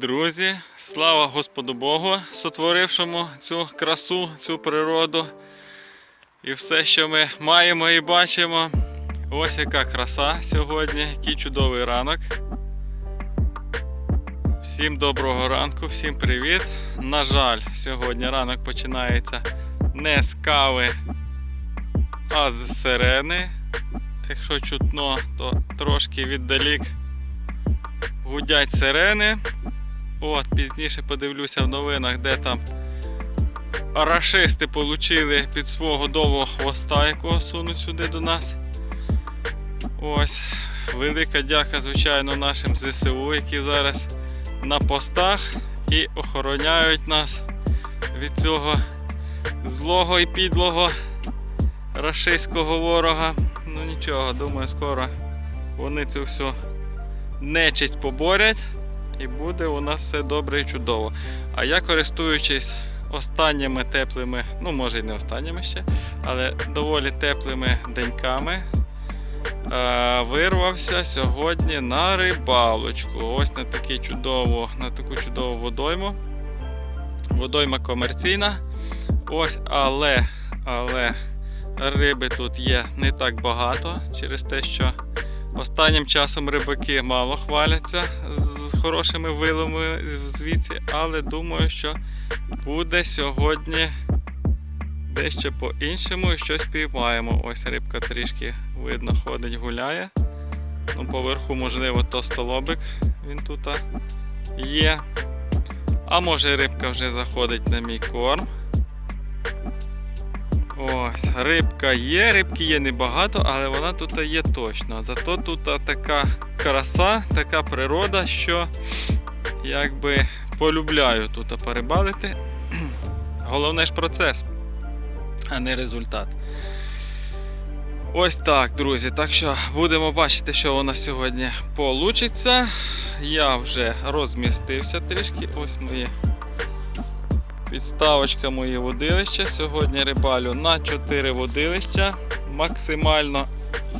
Друзі, слава Господу Богу, сотворившому цю красу, цю природу і все, що ми маємо і бачимо. Ось яка краса сьогодні, який чудовий ранок. Всім доброго ранку, всім привіт. На жаль, сьогодні ранок починається не з кави, а з сирени. Якщо чутно, то трошки віддалік гудять сирени. От, пізніше подивлюся в новинах, де там рашисти получили під свого довгого хвоста, якого сунуть сюди до нас. Ось. Велика дяка, звичайно, нашим ЗСУ, які зараз на постах і охороняють нас від цього злого і підлого рашистського ворога. Ну нічого, думаю, скоро вони цю всю нечисть поборять і буде у нас все добре і чудово. А я користуючись останніми теплими, ну може і не останніми ще, але доволі теплими деньками. е, Вирвався сьогодні на рибалочку. Ось на, такі чудову, на таку чудову водойму. Водойма комерційна. Ось, але, але риби тут є не так багато через те, що Останнім часом рибаки мало хваляться з з хорошими вилами звідси, але думаю, що буде сьогодні дещо по-іншому і щось піймаємо. Ось рибка трішки видно ходить, гуляє. Ну, поверху, можливо, то столобик він тут є. А може рибка вже заходить на мій корм. Ось, рибка є, рибки є небагато, але вона тут є точно. Зато тут така краса, така природа, що якби полюбляю тут порибалити. Головне ж процес, а не результат. Ось так, друзі. Так що будемо бачити, що у нас сьогодні вийде. Я вже розмістився трішки. Ось мої Підставочка мої водилища. Сьогодні рибалю на 4 водилища. Максимально,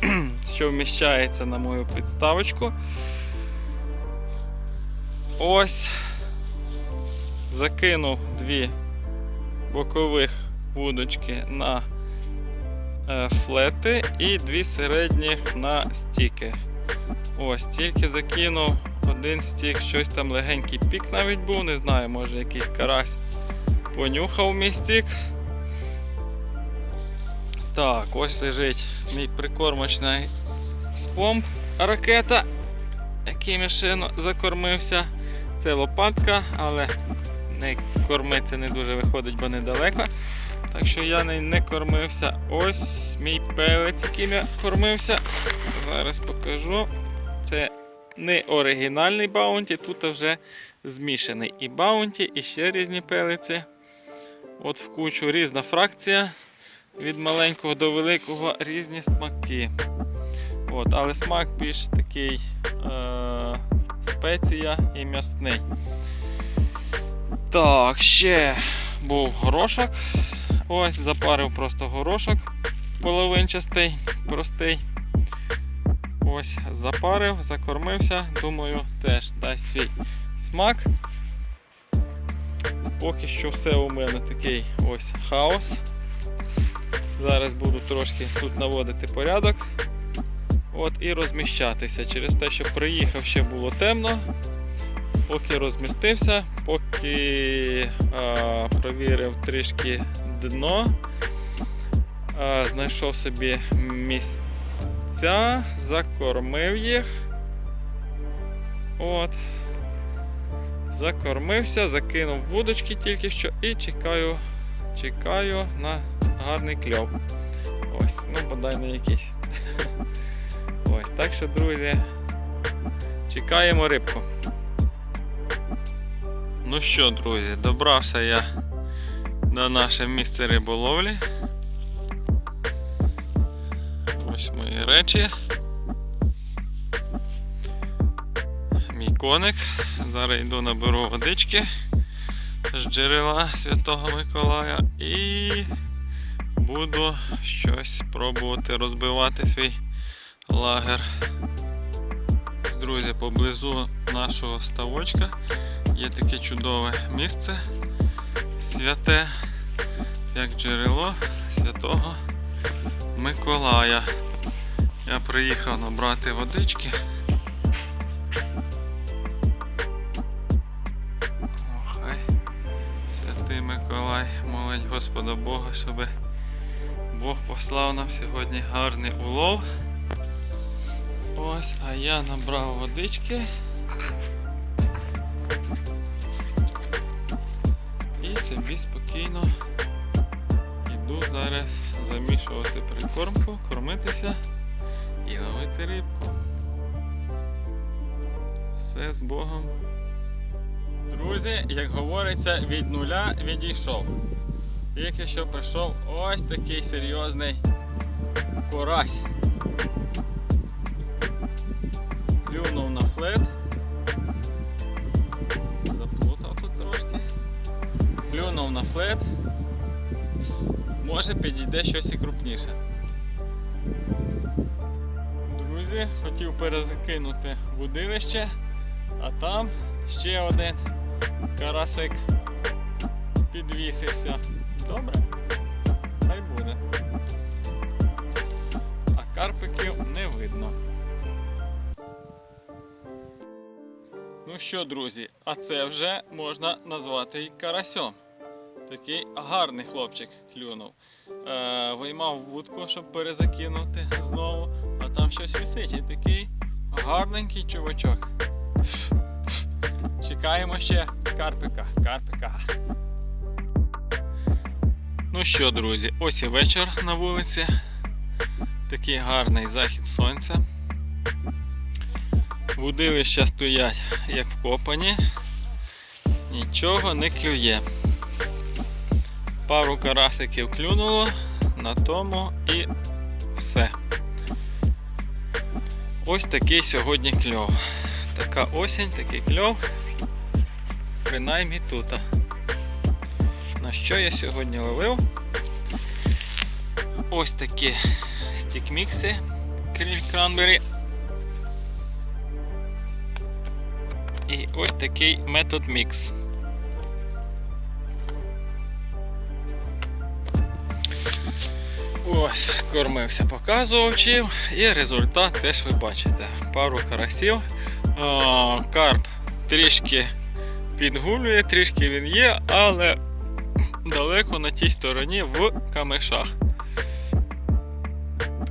що вміщається на мою підставочку. Ось. Закинув дві бокових вудочки на е, флети і дві середніх на стіки. Ось, тільки закинув один стік, щось там легенький пік навіть був, не знаю, може якийсь карась понюхав мій стік. Так, ось лежить мій прикормочний спомб ракета, яким я ще закормився. Це лопатка, але не кормиться не дуже виходить, бо недалеко. Так що я не, не кормився. Ось мій пелець, яким я кормився. Зараз покажу. Це не оригінальний баунті, тут вже змішаний і баунті, і ще різні пелиці. От в кучу різна фракція. Від маленького до великого різні смаки. От, Але смак більш такий е- спеція і м'ясний. Так, ще був горошок. Ось, запарив просто горошок половинчастий, простий. Ось, запарив, закормився, думаю, теж дасть свій смак. Поки що все у мене такий ось хаос. Зараз буду трошки тут наводити порядок От і розміщатися. Через те, що приїхав, ще було темно. Поки розмістився, поки а, провірив трішки дно, а, знайшов собі місця, закормив їх. От. Закормився, закинув вудочки тільки що і чекаю чекаю на гарний кльов. Ось, ну бодай не якийсь. Ось, так що, друзі, чекаємо рибку. Ну що, друзі, добрався я до наше місце риболовлі. Ось мої речі. Коник. Зараз йду наберу водички з джерела Святого Миколая і буду щось спробувати розбивати свій лагер. Друзі, поблизу нашого ставочка Є таке чудове місце святе, як джерело святого Миколая. Я приїхав набрати водички. Миколай молить Господа Бога, щоб Бог послав нам сьогодні гарний улов. Ось, а я набрав водички. І собі спокійно йду зараз замішувати прикормку, кормитися і ловити рибку. Все з Богом. Друзі, як говориться, від нуля відійшов. Тільки що прийшов ось такий серйозний карась. Плюнув на флет. Заплутав тут трошки. Плюнув на флет. Може підійде щось і крупніше. Друзі, хотів перезакинути будилище, а там ще один карасик підвісився. Добре? Хай буде. А карпиків не видно. Ну що, друзі, а це вже можна назвати і карасьом. Такий гарний хлопчик клюнув. Е, виймав вудку, щоб перезакинути знову, а там щось висить. І такий гарненький чувачок. Чекаємо ще карпика. Карпика. Ну що, друзі, ось і вечір на вулиці. Такий гарний захід сонця. Будилища стоять як вкопані. Нічого не клює. Пару карасиків клюнуло, на тому і все. Ось такий сьогодні кльов. Така осінь, такий кльов. Принаймні тут. На що я сьогодні ловив? Ось такі стікмікси кріль кранбері. І ось такий метод мікс. Ось, кормився, показував чим, і результат теж ви бачите. Пару карасів. Карп трішки підгулює, трішки він є, але далеко на тій стороні в камешах.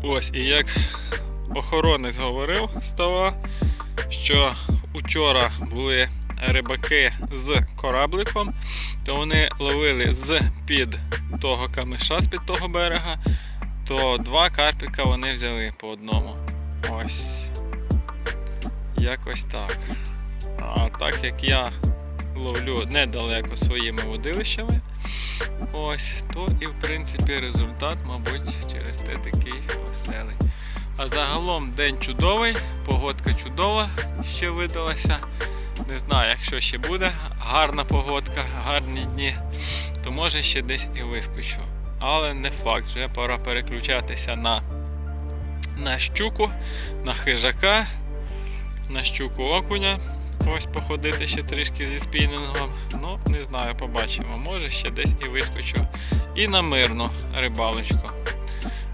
Ось, і як охоронець говорив става, що учора були рибаки з корабликом, то вони ловили з під того камеша, з під того берега, то два карпика вони взяли по одному. Ось. Якось так. А так як я ловлю недалеко своїми водилищами, ось, то і в принципі результат, мабуть, через те такий веселий. А загалом день чудовий, погодка чудова ще видалася. Не знаю, якщо ще буде гарна погодка, гарні дні, то може ще десь і вискочу. Але не факт, вже пора переключатися на, на щуку, на хижака, на щуку окуня. Ось походити ще трішки зі спінінгом. Ну, не знаю, побачимо. Може ще десь і вискочу. І на мирну рибалочку.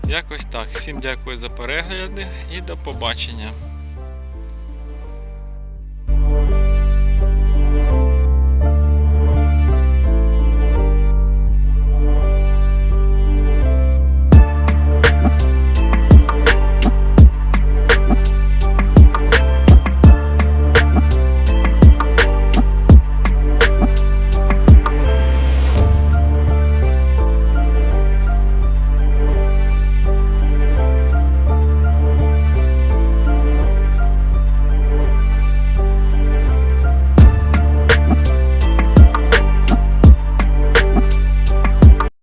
Якось так. Всім дякую за перегляди і до побачення.